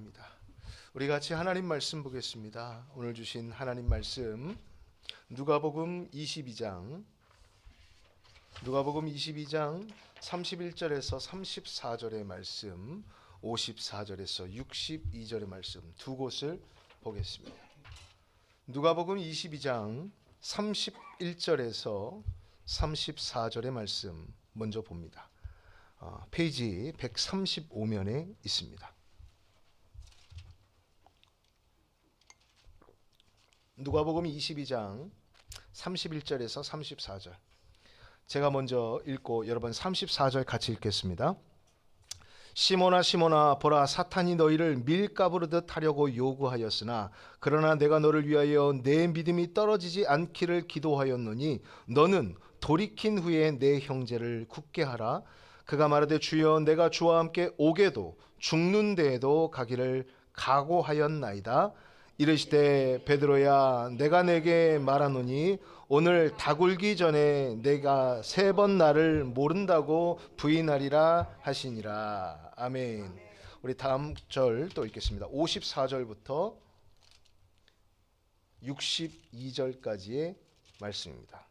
감사합니다. 우리 같이 하나님 말씀 보겠습니다. 오늘 주신 하나님 말씀 누가복음 22장 누가복음 22장 31절에서 34절의 말씀, 54절에서 62절의 말씀 두 곳을 보겠습니다. 누가복음 22장 31절에서 34절의 말씀 먼저 봅니다. 어, 페이지 135면에 있습니다. 누가복음 22장 31절에서 34절. 제가 먼저 읽고 여러분 34절 같이 읽겠습니다. 시몬아 시몬아 보라 사탄이 너희를 밀가부르듯 하려고 요구하였으나 그러나 내가 너를 위하여 내 믿음이 떨어지지 않기를 기도하였노니 너는 돌이킨 후에 내 형제를 굳게 하라 그가 말하되 주여 내가 주와 함께 오게도 죽는 데에도 가기를 각오하였나이다 이르시되 베드로야 내가 내게 말하노니 오늘 다굴기 전에 내가 세 번 나를 모른다고 부인하리라 하시니라 아멘. 우리 다음 절 또 읽겠습니다. 54절부터 62절까지의 말씀입니다.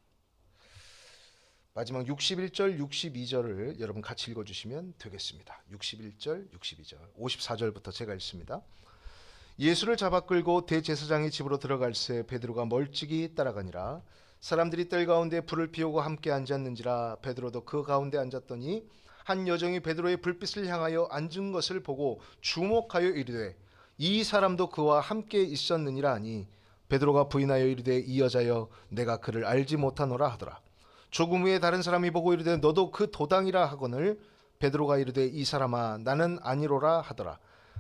마지막 61절, 62절을 여러분 같이 읽어 주시면 되겠습니다. 61절, 62절. 54절부터 제가 읽습니다. 예수를 잡아 끌고 대제사장의 집으로 들어갈새 베드로가 멀찍이 따라가니라. 사람들이 뜰 가운데 불을 피우고 함께 앉았는지라 베드로도 그 가운데 앉았더니 한 여정이 베드로의 불빛을 향하여 앉은 것을 보고 주목하여 이르되 이 사람도 그와 함께 있었느니라 하니 베드로가 부인하여 이르되 이 여자여 내가 그를 알지 못하노라 하더라. 조금 후에 다른 사람이 보고 이르되 너도 그 도당이라 하거늘 베드로가 이르되 이 사람아 나는 아니로라 하더라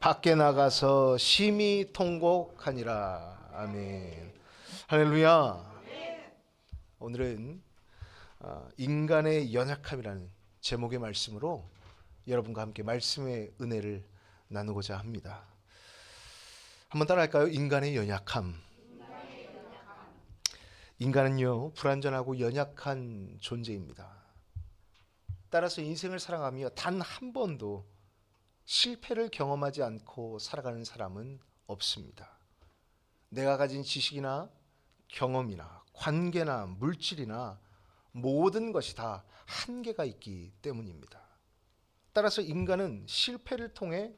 밖에 나가서 심히 통곡하니라. 아멘. 할렐루야. 오늘은 어, 인간의 연약함이라는 제목의 말씀으로 여러분과 함께 말씀의 은혜를 나누고자 합니다. 한번 따라할까요? 인간의 연약함. 인간은요 불완전하고 연약한 존재입니다. 따라서 인생을 살아가며 단 한 번도 실패를 경험하지 않고 살아가는 사람은 없습니다. 내가 가진 지식이나 경험이나 관계나 물질이나 모든 것이 다 한계가 있기 때문입니다. 따라서 인간은 실패를 통해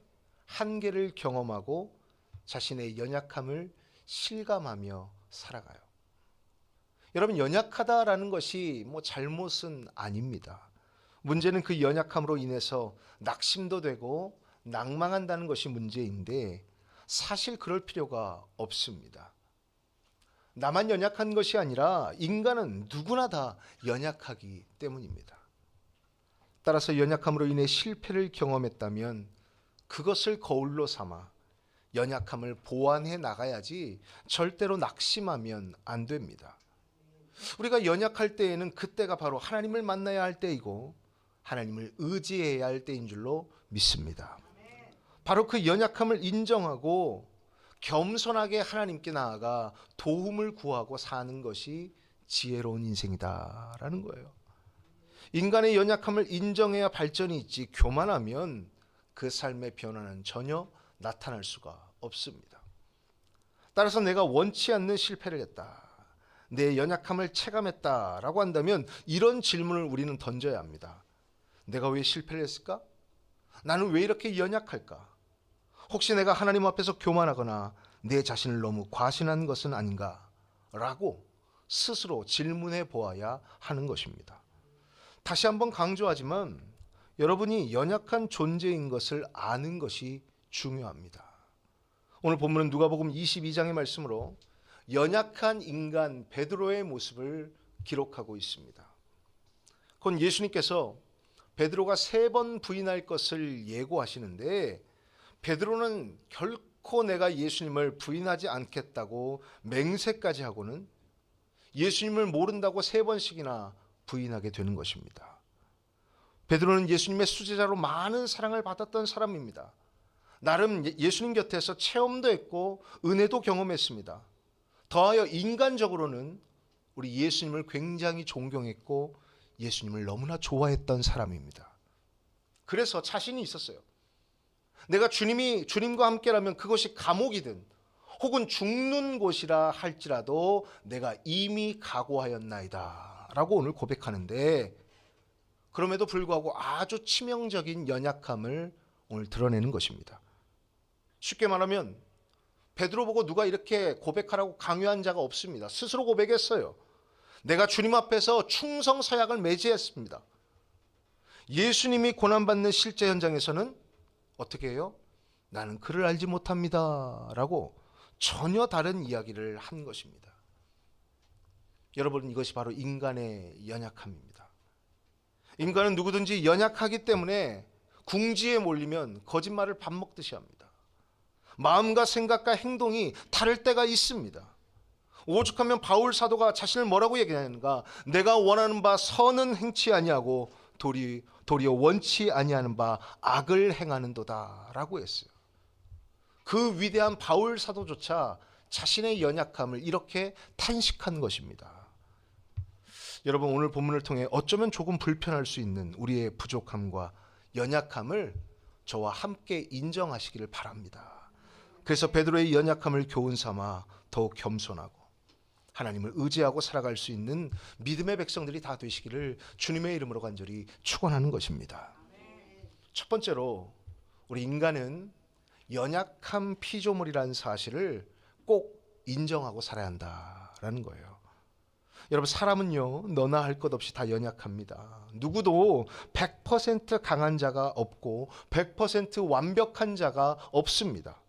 한계를 경험하고 자신의 연약함을 실감하며 살아가요. 여러분 연약하다라는 것이 뭐 잘못은 아닙니다. 문제는 그 연약함으로 인해서 낙심도 되고 낭망한다는 것이 문제인데 사실 그럴 필요가 없습니다. 나만 연약한 것이 아니라 인간은 누구나 다 연약하기 때문입니다. 따라서 연약함으로 인해 실패를 경험했다면 그것을 거울로 삼아 연약함을 보완해 나가야지 절대로 낙심하면 안 됩니다. 우리가 연약할 때에는 그때가 바로 하나님을 만나야 할 때이고 하나님을 의지해야 할 때인 줄로 믿습니다. 바로 그 연약함을 인정하고 겸손하게 하나님께 나아가 도움을 구하고 사는 것이 지혜로운 인생이다라는 거예요. 인간의 연약함을 인정해야 발전이 있지 교만하면 그 삶의 변화는 전혀 나타날 수가 없습니다. 따라서 내가 원치 않는 실패를 했다. 내 연약함을 체감했다라고 한다면 이런 질문을 우리는 던져야 합니다. 내가 왜 실패를 했을까? 나는 왜 이렇게 연약할까? 혹시 내가 하나님 앞에서 교만하거나 내 자신을 너무 과신한 것은 아닌가? 라고 스스로 질문해 보아야 하는 것입니다. 다시 한번 강조하지만 여러분이 연약한 존재인 것을 아는 것이 중요합니다. 오늘 본문은 누가복음 22장의 말씀으로 연약한 인간 베드로의 모습을 기록하고 있습니다. 그건 예수님께서 베드로가 세 번 부인할 것을 예고하시는데 베드로는 결코 내가 예수님을 부인하지 않겠다고 맹세까지 하고는 예수님을 모른다고 세 번씩이나 부인하게 되는 것입니다. 베드로는 예수님의 수제자로 많은 사랑을 받았던 사람입니다. 나름 예- 예수님 곁에서 체험도 했고 은혜도 경험했습니다. 더하여 인간적으로는 우리 예수님을 굉장히 존경했고 예수님을 너무나 좋아했던 사람입니다. 그래서 자신이 있었어요. 내가 주님이 주님과 함께라면 그것이 감옥이든 혹은 죽는 곳이라 할지라도 내가 이미 각오하였나이다라고 오늘 고백하는데 그럼에도 불구하고 아주 치명적인 연약함을 오늘 드러내는 것입니다. 쉽게 말하면 베드로 보고 누가 이렇게 고백하라고 강요한 자가 없습니다. 스스로 고백했어요. 내가 주님 앞에서 충성 서약을 맺이했습니다. 예수님이 고난받는 실제 현장에서는 어떻게 해요? 나는 그를 알지 못합니다. 라고 전혀 다른 이야기를 한 것입니다. 여러분, 이것이 바로 인간의 연약함입니다. 인간은 누구든지 연약하기 때문에 궁지에 몰리면 거짓말을 밥 먹듯이 합니다. 마음과 생각과 행동이 다를 때가 있습니다. 오죽하면 바울 사도가 자신을 뭐라고 얘기하는가? 내가 원하는 바 선은 행치 아니하고 도리 도리어 원치 아니하는 바 악을 행하는도다라고 했어요. 그 위대한 바울 사도조차 자신의 연약함을 이렇게 탄식한 것입니다. 여러분 오늘 본문을 통해 어쩌면 조금 불편할 수 있는 우리의 부족함과 연약함을 저와 함께 인정하시기를 바랍니다. 그래서 베드로의 연약함을 교훈 삼아 더욱 겸손하고 하나님을 의지하고 살아갈 수 있는 믿음의 백성들이 다 되시기를 주님의 이름으로 간절히 축원하는 것입니다. 첫 번째로 우리 인간은 연약한 피조물이라는 사실을 꼭 인정하고 살아야 한다라는 거예요. 여러분 사람은요 너나 할 것 없이 다 연약합니다. 누구도 100% 강한 자가 없고 100% 완벽한 자가 없습니다.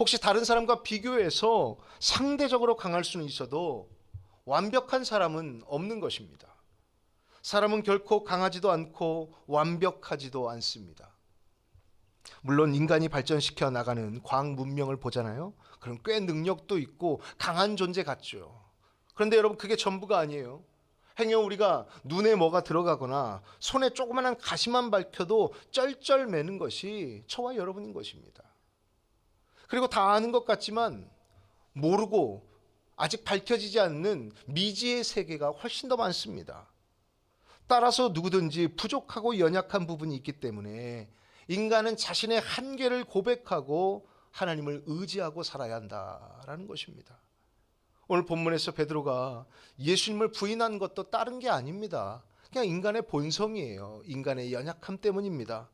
혹시 다른 사람과 비교해서 상대적으로 강할 수는 있어도 완벽한 사람은 없는 것입니다. 사람은 결코 강하지도 않고 완벽하지도 않습니다. 물론 인간이 발전시켜 나가는 과학 문명을 보잖아요. 그럼 꽤 능력도 있고 강한 존재 같죠. 그런데 여러분 그게 전부가 아니에요. 행여 우리가 눈에 뭐가 들어가거나 손에 조그마한 가시만 밝혀도 쩔쩔매는 것이 저와 여러분인 것입니다. 그리고 다 아는 것 같지만 모르고 아직 밝혀지지 않는 미지의 세계가 훨씬 더 많습니다. 따라서 누구든지 부족하고 연약한 부분이 있기 때문에 인간은 자신의 한계를 고백하고 하나님을 의지하고 살아야 한다라는 것입니다. 오늘 본문에서 베드로가 예수님을 부인한 것도 다른 게 아닙니다. 그냥 인간의 본성이에요. 인간의 연약함 때문입니다.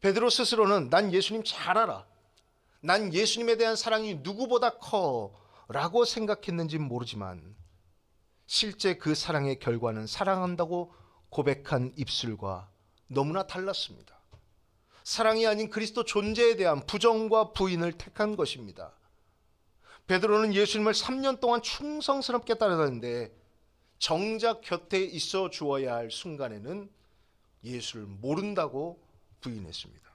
베드로 스스로는 난 예수님 잘 알아. 난 예수님에 대한 사랑이 누구보다 커 라고 생각했는지 모르지만 실제 그 사랑의 결과는 사랑한다고 고백한 입술과 너무나 달랐습니다. 사랑이 아닌 그리스도 존재에 대한 부정과 부인을 택한 것입니다. 베드로는 예수님을 3년 동안 충성스럽게 따라다녔는데 정작 곁에 있어 주어야 할 순간에는 예수를 모른다고 부인했습니다.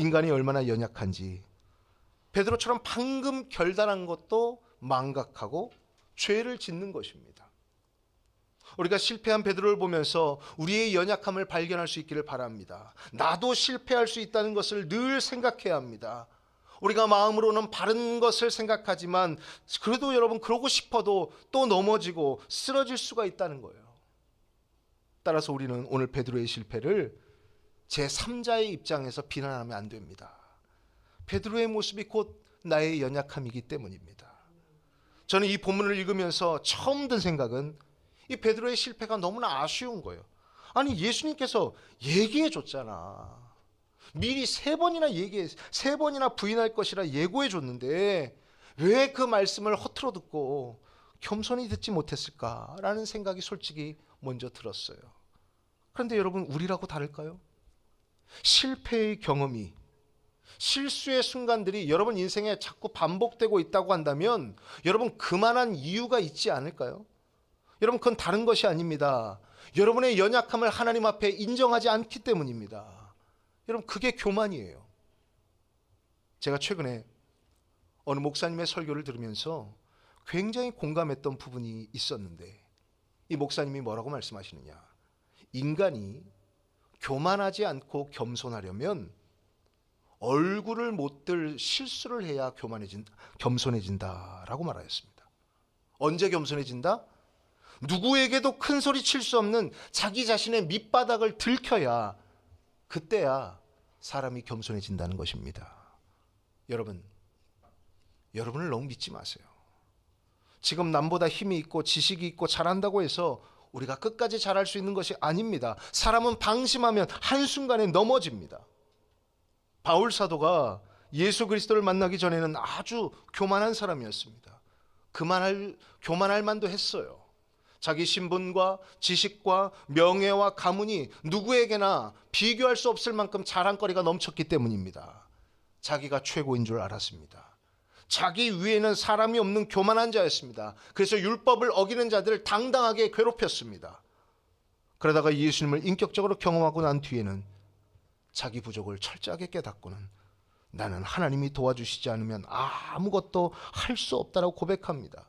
인간이 얼마나 연약한지 베드로처럼 방금 결단한 것도 망각하고 죄를 짓는 것입니다. 우리가 실패한 베드로를 보면서 우리의 연약함을 발견할 수 있기를 바랍니다. 나도 실패할 수 있다는 것을 늘 생각해야 합니다. 우리가 마음으로는 바른 것을 생각하지만 그래도 여러분 그러고 싶어도 또 넘어지고 쓰러질 수가 있다는 거예요. 따라서 우리는 오늘 베드로의 실패를 제 3자의 입장에서 비난하면 안 됩니다. 베드로의 모습이 곧 나의 연약함이기 때문입니다. 저는 이 본문을 읽으면서 처음 든 생각은 이 베드로의 실패가 너무나 아쉬운 거예요. 아니 예수님께서 얘기해 줬잖아. 미리 세 번이나 얘기해 세 번이나 부인할 것이라 예고해 줬는데 왜 그 말씀을 허투루 듣고 겸손히 듣지 못했을까라는 생각이 솔직히 먼저 들었어요. 그런데 여러분 우리라고 다를까요? 실패의 경험이 실수의 순간들이 여러분 인생에 자꾸 반복되고 있다고 한다면 여러분 그만한 이유가 있지 않을까요? 여러분 그건 다른 것이 아닙니다. 여러분의 연약함을 하나님 앞에 인정하지 않기 때문입니다. 여러분 그게 교만이에요. 제가 최근에 어느 목사님의 설교를 들으면서 굉장히 공감했던 부분이 있었는데 이 목사님이 뭐라고 말씀하시느냐? 인간이 교만하지 않고 겸손하려면 얼굴을 못 들 실수를 해야 교만해진 겸손해진다라고 말하였습니다. 언제 겸손해진다? 누구에게도 큰 소리 칠 수 없는 자기 자신의 밑바닥을 들켜야 그때야 사람이 겸손해진다는 것입니다. 여러분, 여러분을 너무 믿지 마세요. 지금 남보다 힘이 있고 지식이 있고 잘한다고 해서 우리가 끝까지 잘할 수 있는 것이 아닙니다. 사람은 방심하면 한순간에 넘어집니다. 바울 사도가 예수 그리스도를 만나기 전에는 아주 교만한 사람이었습니다. 그만할 교만할 만도 했어요. 자기 신분과 지식과 명예와 가문이 누구에게나 비교할 수 없을 만큼 자랑거리가 넘쳤기 때문입니다. 자기가 최고인 줄 알았습니다. 자기 위에는 사람이 없는 교만한 자였습니다. 그래서 율법을 어기는 자들을 당당하게 괴롭혔습니다. 그러다가 예수님을 인격적으로 경험하고 난 뒤에는 자기 부족을 철저하게 깨닫고는 나는 하나님이 도와주시지 않으면 아무것도 할 수 없다라고 고백합니다.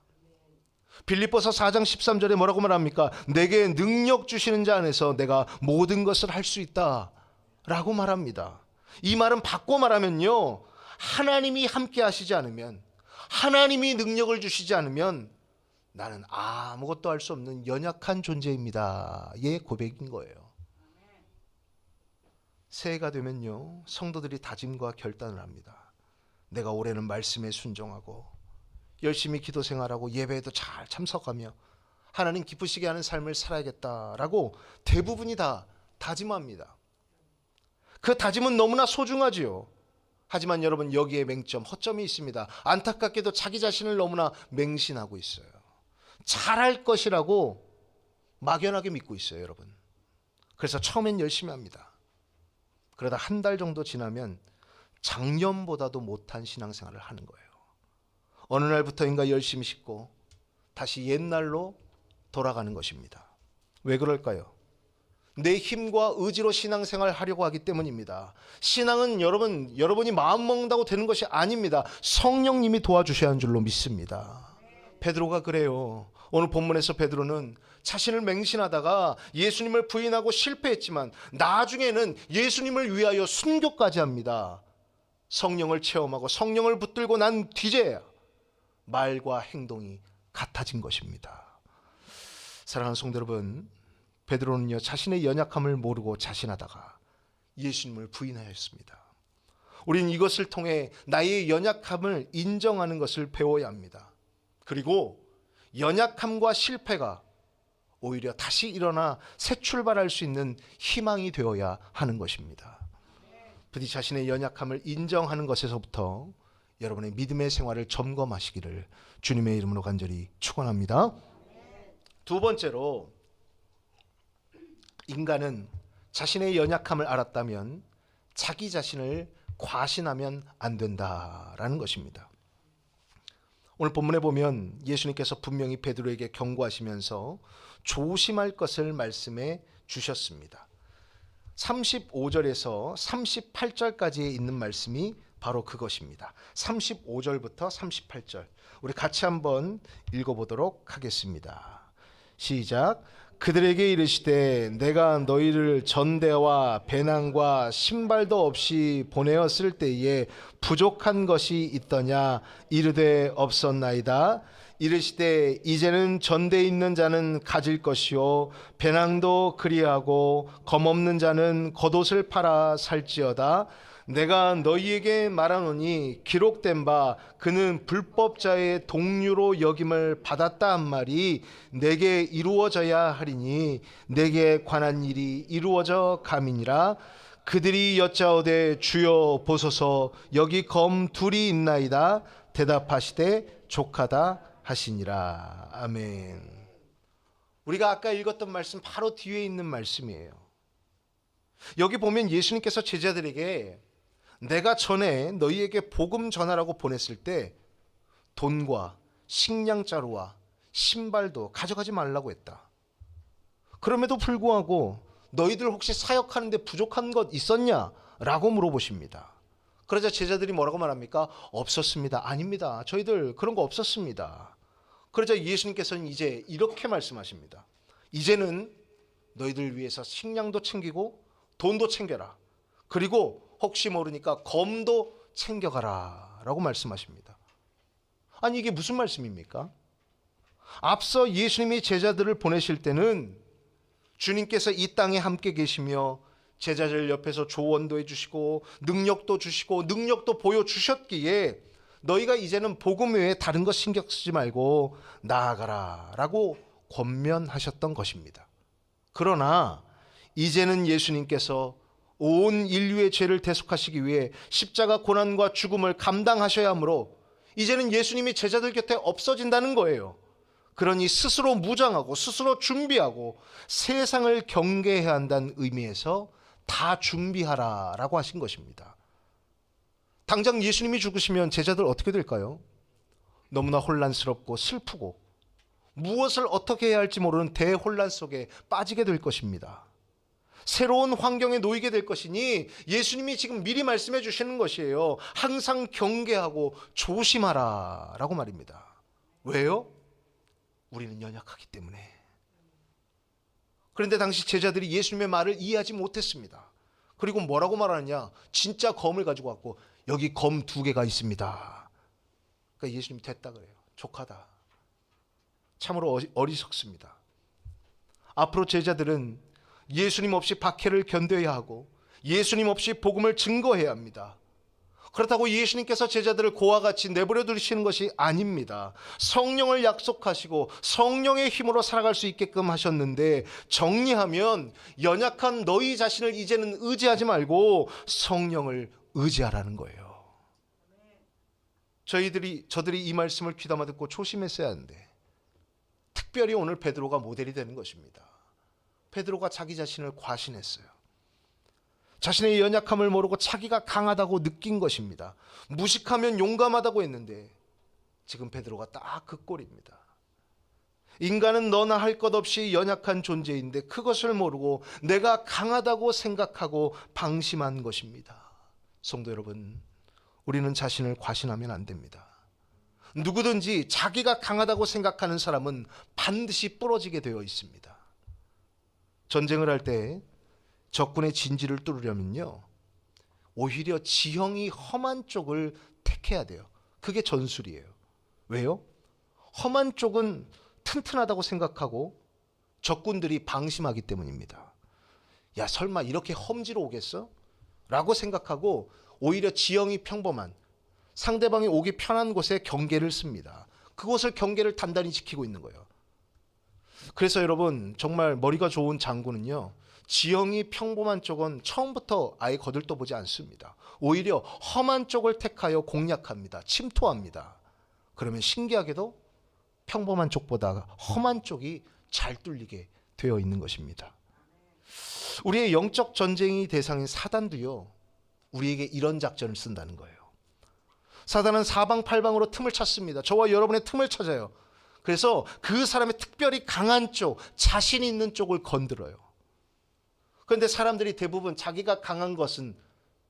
빌립보서 4장 13절에 뭐라고 말합니까? 내게 능력 주시는 자 안에서 내가 모든 것을 할 수 있다라고 말합니다. 이 말은 바꿔 말하면요. 하나님이 함께 하시지 않으면 하나님이 능력을 주시지 않으면 나는 아무것도 할 수 없는 연약한 존재입니다. 의 고백인 거예요. 새해가 되면요. 성도들이 다짐과 결단을 합니다. 내가 올해는 말씀에 순종하고 열심히 기도 생활하고 예배에도 잘 참석하며 하나님 기쁘시게 하는 삶을 살아야겠다라고 대부분이 다 다짐합니다. 그 다짐은 너무나 소중하지요. 하지만 여러분 여기에 맹점, 허점이 있습니다. 안타깝게도 자기 자신을 너무나 맹신하고 있어요. 잘할 것이라고 막연하게 믿고 있어요, 여러분. 그래서 처음엔 열심히 합니다. 그러다 한 달 정도 지나면 작년보다도 못한 신앙생활을 하는 거예요. 어느 날부터인가 열심히 씻고 다시 옛날로 돌아가는 것입니다. 왜 그럴까요? 내 힘과 의지로 신앙생활을 하려고 하기 때문입니다. 신앙은 여러분, 여러분이 마음 먹는다고 되는 것이 아닙니다. 성령님이 도와주셔야 하는 줄로 믿습니다. 베드로가 그래요. 오늘 본문에서 베드로는 자신을 맹신하다가 예수님을 부인하고 실패했지만 나중에는 예수님을 위하여 순교까지 합니다. 성령을 체험하고 성령을 붙들고 난 뒤제야 말과 행동이 같아진 것입니다. 사랑하는 성도 여러분, 베드로는요 자신의 연약함을 모르고 자신하다가 예수님을 부인하였습니다. 우리는 이것을 통해 나의 연약함을 인정하는 것을 배워야 합니다. 그리고 연약함과 실패가 오히려 다시 일어나 새 출발할 수 있는 희망이 되어야 하는 것입니다. 부디 자신의 연약함을 인정하는 것에서부터 여러분의 믿음의 생활을 점검하시기를 주님의 이름으로 간절히 축원합니다. 두 번째로 인간은 자신의 연약함을 알았다면 자기 자신을 과신하면 안 된다라는 것입니다. 오늘 본문에 보면 예수님께서 분명히 베드로에게 경고하시면서 조심할 것을 말씀해 주셨습니다. 35절에서 38절까지에 있는 말씀이 바로 그것입니다. 35절부터 38절. 우리 같이 한번 읽어보도록 하겠습니다. 시작. 그들에게 이르시되 내가 너희를 전대와 배낭과 신발도 없이 보내었을 때에 부족한 것이 있더냐? 이르되 없었나이다. 이르시되 이제는 전대 있는 자는 가질 것이요 배낭도 그리하고 검 없는 자는 겉옷을 팔아 살지어다 내가 너희에게 말하노니 기록된 바 그는 불법자의 동류로 여김을 받았다 한 말이 내게 이루어져야 하리니 내게 관한 일이 이루어져 감이니라. 그들이 여짜오되 주여 보소서 여기 검 둘이 있나이다. 대답하시되 족하다 하시니라. 아멘. 우리가 아까 읽었던 말씀 바로 뒤에 있는 말씀이에요. 여기 보면 예수님께서 제자들에게 내가 전에 너희에게 복음 전하라고 보냈을 때 돈과 식량 자루와 신발도 가져가지 말라고 했다. 그럼에도 불구하고 너희들 혹시 사역하는데 부족한 것 있었냐? 라고 물어보십니다. 그러자 제자들이 뭐라고 말합니까? 없었습니다. 아닙니다. 저희들 그런 거 없었습니다. 그러자 예수님께서는 이제 이렇게 말씀하십니다. 이제는 너희들 위해서 식량도 챙기고 돈도 챙겨라. 그리고 혹시 모르니까 검도 챙겨가라. 라고 말씀하십니다. 아니, 이게 무슨 말씀입니까? 앞서 예수님이 제자들을 보내실 때는 주님께서 이 땅에 함께 계시며 제자들 옆에서 조언도 해주시고 능력도 주시고 능력도 보여주셨기에 너희가 이제는 복음 외에 다른 것 신경 쓰지 말고 나아가라 라고 권면하셨던 것입니다. 그러나 이제는 예수님께서 온 인류의 죄를 대속하시기 위해 십자가 고난과 죽음을 감당하셔야 하므로 이제는 예수님이 제자들 곁에 없어진다는 거예요. 그러니 스스로 무장하고 스스로 준비하고 세상을 경계해야 한다는 의미에서 다 준비하라 라고 하신 것입니다. 당장 예수님이 죽으시면 제자들 어떻게 될까요? 너무나 혼란스럽고 슬프고 무엇을 어떻게 해야 할지 모르는 대혼란 속에 빠지게 될 것입니다. 새로운 환경에 놓이게 될 것이니 예수님이 지금 미리 말씀해 주시는 것이에요. 항상 경계하고 조심하라 라고 말입니다. 왜요? 우리는 연약하기 때문에. 그런데 당시 제자들이 예수님의 말을 이해하지 못했습니다. 그리고 뭐라고 말하느냐? 진짜 검을 가지고 왔고 여기 검 두 개가 있습니다. 그러니까 예수님이 됐다 그래요. 족하다. 참으로 어리- 어리석습니다. 앞으로 제자들은 예수님 없이 박해를 견뎌야 하고 예수님 없이 복음을 증거해야 합니다. 그렇다고 예수님께서 제자들을 고와 같이 내버려 두시는 것이 아닙니다. 성령을 약속하시고 성령의 힘으로 살아갈 수 있게끔 하셨는데 정리하면 연약한 너희 자신을 이제는 의지하지 말고 성령을 의지하라는 거예요. 저희들이 저들이 이 말씀을 귀담아 듣고 초심했어야 하는데 특별히 오늘 베드로가 모델이 되는 것입니다. 베드로가 자기 자신을 과신했어요. 자신의 연약함을 모르고 자기가 강하다고 느낀 것입니다. 무식하면 용감하다고 했는데 지금 베드로가 딱 그 꼴입니다. 인간은 너나 할 것 없이 연약한 존재인데 그것을 모르고 내가 강하다고 생각하고 방심한 것입니다. 성도 여러분, 우리는 자신을 과신하면 안 됩니다. 누구든지 자기가 강하다고 생각하는 사람은 반드시 부러지게 되어 있습니다. 전쟁을 할 때 적군의 진지를 뚫으려면요. 오히려 지형이 험한 쪽을 택해야 돼요. 그게 전술이에요. 왜요? 험한 쪽은 튼튼하다고 생각하고 적군들이 방심하기 때문입니다. 야, 설마 이렇게 험지로 오겠어? 라고 생각하고 오히려 지형이 평범한 상대방이 오기 편한 곳에 경계를 씁니다. 그곳을 경계를 단단히 지키고 있는 거예요. 그래서 여러분 정말 머리가 좋은 장군은요 지형이 평범한 쪽은 처음부터 아예 거들떠 보지 않습니다. 오히려 험한 쪽을 택하여 공략합니다. 침투합니다. 그러면 신기하게도 평범한 쪽보다 험한 쪽이 잘 뚫리게 되어 있는 것입니다. 우리의 영적 전쟁이 대상인 사단도요 우리에게 이런 작전을 쓴다는 거예요. 사단은 사방팔방으로 틈을 찾습니다. 저와 여러분의 틈을 찾아요. 그래서 그 사람의 특별히 강한 쪽, 자신 있는 쪽을 건드려요. 그런데 사람들이 대부분 자기가 강한 것은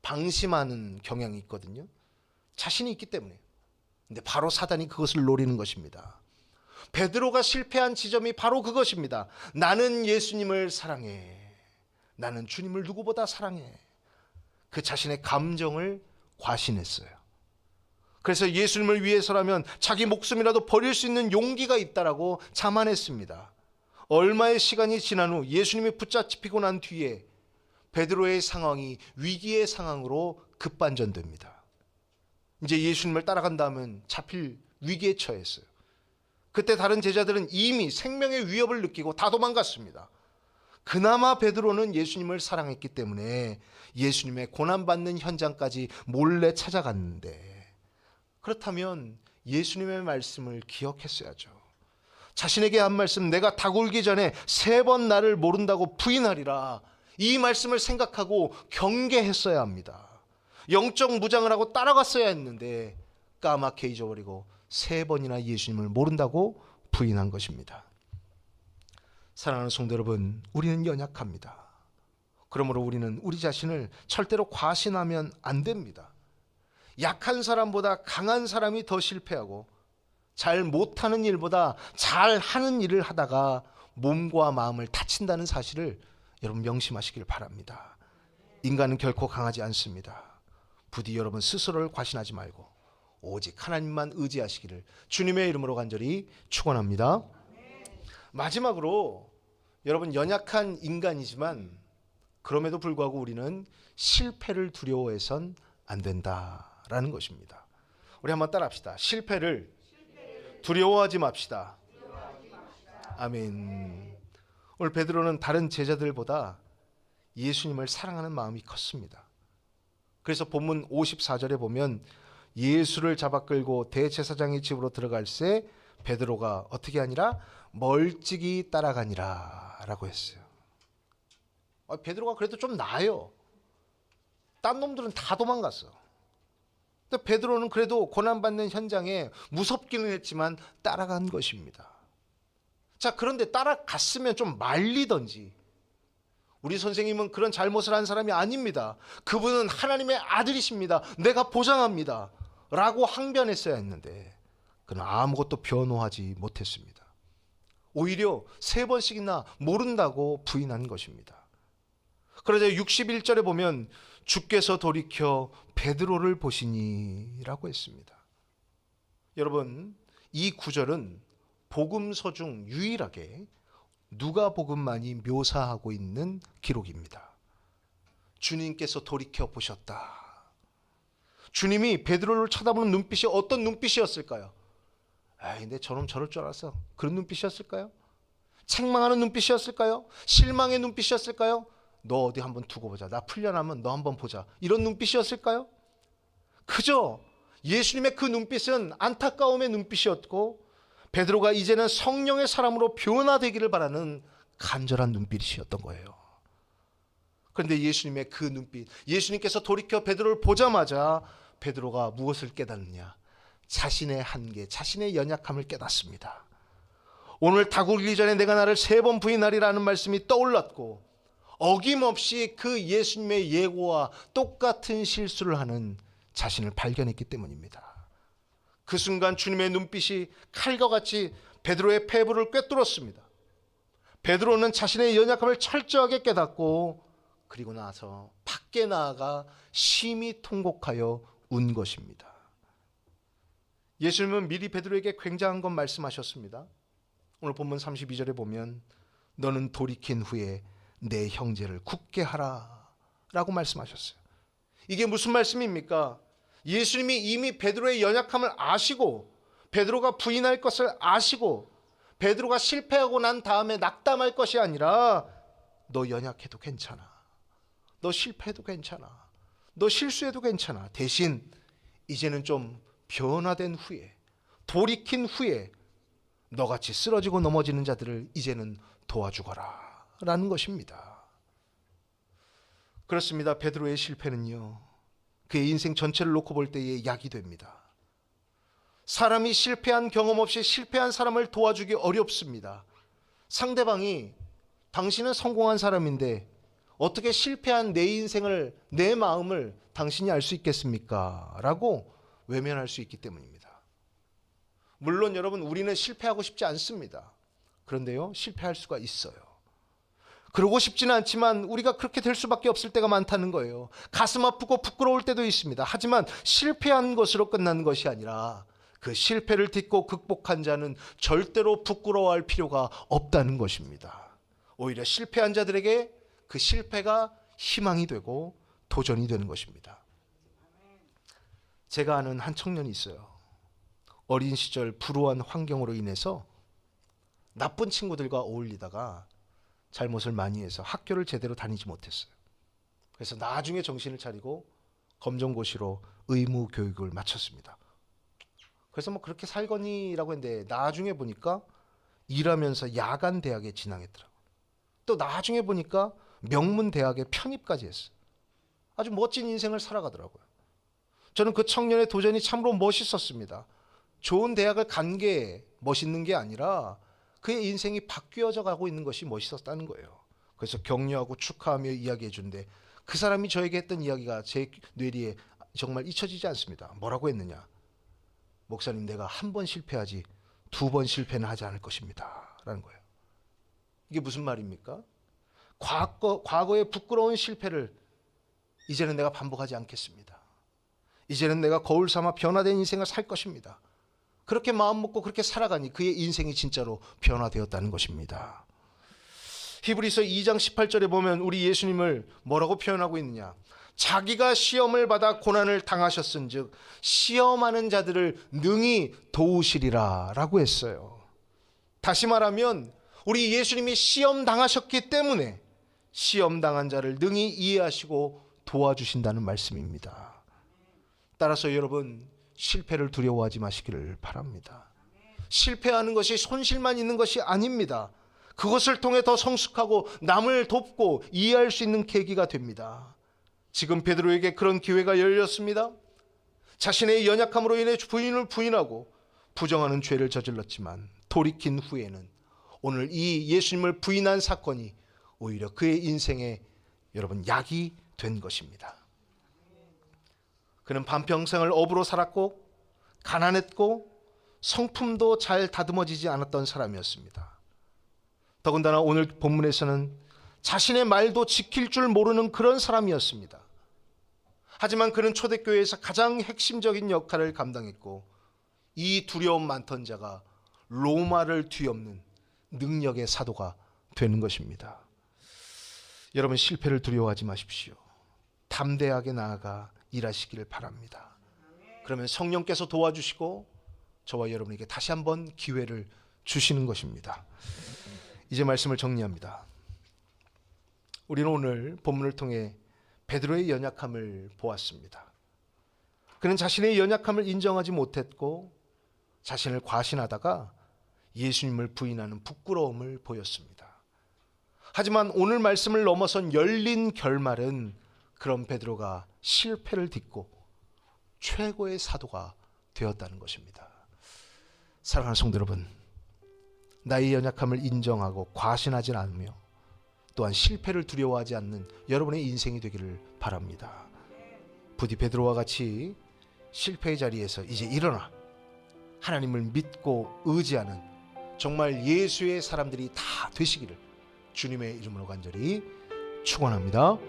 방심하는 경향이 있거든요. 자신이 있기 때문에. 근데 바로 사단이 그것을 노리는 것입니다. 베드로가 실패한 지점이 바로 그것입니다. 나는 예수님을 사랑해. 나는 주님을 누구보다 사랑해. 그 자신의 감정을 과신했어요. 그래서 예수님을 위해서라면 자기 목숨이라도 버릴 수 있는 용기가 있다라고 자만했습니다. 얼마의 시간이 지난 후 예수님이 붙잡히고 난 뒤에 베드로의 상황이 위기의 상황으로 급반전됩니다. 이제 예수님을 따라간다면 잡힐 위기에 처했어요. 그때 다른 제자들은 이미 생명의 위협을 느끼고 다 도망갔습니다. 그나마 베드로는 예수님을 사랑했기 때문에 예수님의 고난받는 현장까지 몰래 찾아갔는데 그렇다면 예수님의 말씀을 기억했어야죠. 자신에게 한 말씀 내가 다굴기 전에 세 번 나를 모른다고 부인하리라. 이 말씀을 생각하고 경계했어야 합니다. 영적 무장을 하고 따라갔어야 했는데 까맣게 잊어버리고 세 번이나 예수님을 모른다고 부인한 것입니다. 사랑하는 성도 여러분, 우리는 연약합니다. 그러므로 우리는 우리 자신을 절대로 과신하면 안 됩니다. 약한 사람보다 강한 사람이 더 실패하고 잘 못하는 일보다 잘 하는 일을 하다가 몸과 마음을 다친다는 사실을 여러분 명심하시길 바랍니다. 인간은 결코 강하지 않습니다. 부디 여러분 스스로를 과신하지 말고 오직 하나님만 의지하시기를 주님의 이름으로 간절히 축원합니다. 마지막으로 여러분 연약한 인간이지만 그럼에도 불구하고 우리는 실패를 두려워해선 안 된다 라는 것입니다. 우리 한번 따라합시다. 실패를 두려워하지 맙시다. 아멘. 오늘 베드로는 다른 제자들보다 예수님을 사랑하는 마음이 컸습니다. 그래서 본문 54절에 보면 예수를 잡아 끌고 대제사장의 집으로 들어갈 새 베드로가 어떻게 하니라 멀찍이 따라가니라라고 했어요. 아, 베드로가 그래도 좀 나아요. 딴 놈들은 다 도망갔어. 근데 베드로는 그래도 고난받는 현장에 무섭기는 했지만 따라간 것입니다. 자, 그런데 따라갔으면 좀 말리던지. 우리 선생님은 그런 잘못을 한 사람이 아닙니다. 그분은 하나님의 아들이십니다. 내가 보장합니다. 라고 항변했어야 했는데, 그는 아무것도 변호하지 못했습니다. 오히려 세 번씩이나 모른다고 부인한 것입니다. 그러자 61절에 보면 주께서 돌이켜 베드로를 보시니라고 했습니다. 여러분, 이 구절은 복음서 중 유일하게 누가복음만이 묘사하고 있는 기록입니다. 주님께서 돌이켜 보셨다. 주님이 베드로를 쳐다보는 눈빛이 어떤 눈빛이었을까요? 아, 근데 저놈 저럴 줄 알았어. 그런 눈빛이었을까요? 책망하는 눈빛이었을까요? 실망의 눈빛이었을까요? 너 어디 한번 두고 보자. 나 풀려나면 너 한번 보자. 이런 눈빛이었을까요? 그저 예수님의 그 눈빛은 안타까움의 눈빛이었고 베드로가 이제는 성령의 사람으로 변화되기를 바라는 간절한 눈빛이었던 거예요. 그런데 예수님의 그 눈빛, 예수님께서 돌이켜 베드로를 보자마자 베드로가 무엇을 깨닫느냐? 자신의 한계, 자신의 연약함을 깨닫습니다. 오늘 다구기 전에 내가 나를 세 번 부인하리라는 말씀이 떠올랐고 어김없이 그 예수님의 예고와 똑같은 실수를 하는 자신을 발견했기 때문입니다. 그 순간 주님의 눈빛이 칼과 같이 베드로의 폐부를 꿰뚫었습니다. 베드로는 자신의 연약함을 철저하게 깨닫고 그리고 나서 밖에 나아가 심히 통곡하여 운 것입니다. 예수님은 미리 베드로에게 굉장한 것 말씀하셨습니다. 오늘 본문 32절에 보면 너는 돌이킨 후에 내 형제를 굳게 하라 라고 말씀하셨어요. 이게 무슨 말씀입니까? 예수님이 이미 베드로의 연약함을 아시고 베드로가 부인할 것을 아시고 베드로가 실패하고 난 다음에 낙담할 것이 아니라 너 연약해도 괜찮아. 너 실패해도 괜찮아. 너 실수해도 괜찮아. 대신 이제는 좀 변화된 후에 돌이킨 후에 너같이 쓰러지고 넘어지는 자들을 이제는 도와주거라 라는 것입니다. 그렇습니다. 베드로의 실패는요. 그의 인생 전체를 놓고 볼 때에 약이 됩니다. 사람이 실패한 경험 없이 실패한 사람을 도와주기 어렵습니다. 상대방이 당신은 성공한 사람인데 어떻게 실패한 내 인생을 내 마음을 당신이 알 수 있겠습니까? 라고 외면할 수 있기 때문입니다. 물론 여러분 우리는 실패하고 싶지 않습니다. 그런데요 실패할 수가 있어요. 그러고 싶지는 않지만 우리가 그렇게 될 수밖에 없을 때가 많다는 거예요. 가슴 아프고 부끄러울 때도 있습니다. 하지만 실패한 것으로 끝나는 것이 아니라 그 실패를 딛고 극복한 자는 절대로 부끄러워할 필요가 없다는 것입니다. 오히려 실패한 자들에게 그 실패가 희망이 되고 도전이 되는 것입니다. 제가 아는 한 청년이 있어요. 어린 시절 불우한 환경으로 인해서 나쁜 친구들과 어울리다가 잘못을 많이 해서 학교를 제대로 다니지 못했어요. 그래서 나중에 정신을 차리고 검정고시로 의무 교육을 마쳤습니다. 그래서 뭐 그렇게 살거니라고 했는데 나중에 보니까 일하면서 야간 대학에 진학했더라고요. 또 나중에 보니까 명문 대학에 편입까지 했어요. 아주 멋진 인생을 살아가더라고요. 저는 그 청년의 도전이 참으로 멋있었습니다. 좋은 대학을 간 게 멋있는 게 아니라 그의 인생이 바뀌어져 가고 있는 것이 멋있었다는 거예요. 그래서 격려하고 축하하며 이야기해 주는데 그 사람이 저에게 했던 이야기가 제 뇌리에 정말 잊혀지지 않습니다. 뭐라고 했느냐? 목사님 내가 한 번 실패하지 두 번 실패는 하지 않을 것입니다. 라는 거예요. 이게 무슨 말입니까? 과거, 과거의 부끄러운 실패를 이제는 내가 반복하지 않겠습니다. 이제는 내가 거울 삼아 변화된 인생을 살 것입니다. 그렇게 마음 먹고 그렇게 살아가니 그의 인생이 진짜로 변화되었다는 것입니다. 히브리서 2장 18절에 보면 우리 예수님을 뭐라고 표현하고 있느냐? 자기가 시험을 받아 고난을 당하셨은즉 시험하는 자들을 능히 도우시리라라고 했어요. 다시 말하면 우리 예수님이 시험 당하셨기 때문에 시험 당한 자를 능히 이해하시고 도와주신다는 말씀입니다. 따라서 여러분 실패를 두려워하지 마시기를 바랍니다. 실패하는 것이 손실만 있는 것이 아닙니다. 그것을 통해 더 성숙하고 남을 돕고 이해할 수 있는 계기가 됩니다. 지금 베드로에게 그런 기회가 열렸습니다. 자신의 연약함으로 인해 부인을 부인하고 부정하는 죄를 저질렀지만 돌이킨 후에는 오늘 이 예수님을 부인한 사건이 오히려 그의 인생에 여러분 약이 된 것입니다. 그는 반평생을 업으로 살았고 가난했고 성품도 잘 다듬어지지 않았던 사람이었습니다. 더군다나 오늘 본문에서는 자신의 말도 지킬 줄 모르는 그런 사람이었습니다. 하지만 그는 초대교회에서 가장 핵심적인 역할을 감당했고 이 두려움 많던 자가 로마를 뒤엎는 능력의 사도가 되는 것입니다. 여러분 실패를 두려워하지 마십시오. 담대하게 나아가 일하시기를 바랍니다. 그러면 성령께서 도와주시고 저와 여러분에게 다시 한번 기회를 주시는 것입니다. 이제 말씀을 정리합니다. 우리는 오늘 본문을 통해 베드로의 연약함을 보았습니다. 그는 자신의 연약함을 인정하지 못했고 자신을 과신하다가 예수님을 부인하는 부끄러움을 보였습니다. 하지만 오늘 말씀을 넘어선 열린 결말은 그런 베드로가 실패를 딛고 최고의 사도가 되었다는 것입니다. 사랑하는 성도 여러분, 나의 연약함을 인정하고 과신하지 않으며 또한 실패를 두려워하지 않는 여러분의 인생이 되기를 바랍니다. 부디 베드로와 같이 실패의 자리에서 이제 일어나 하나님을 믿고 의지하는 정말 예수의 사람들이 다 되시기를 주님의 이름으로 간절히 축원합니다.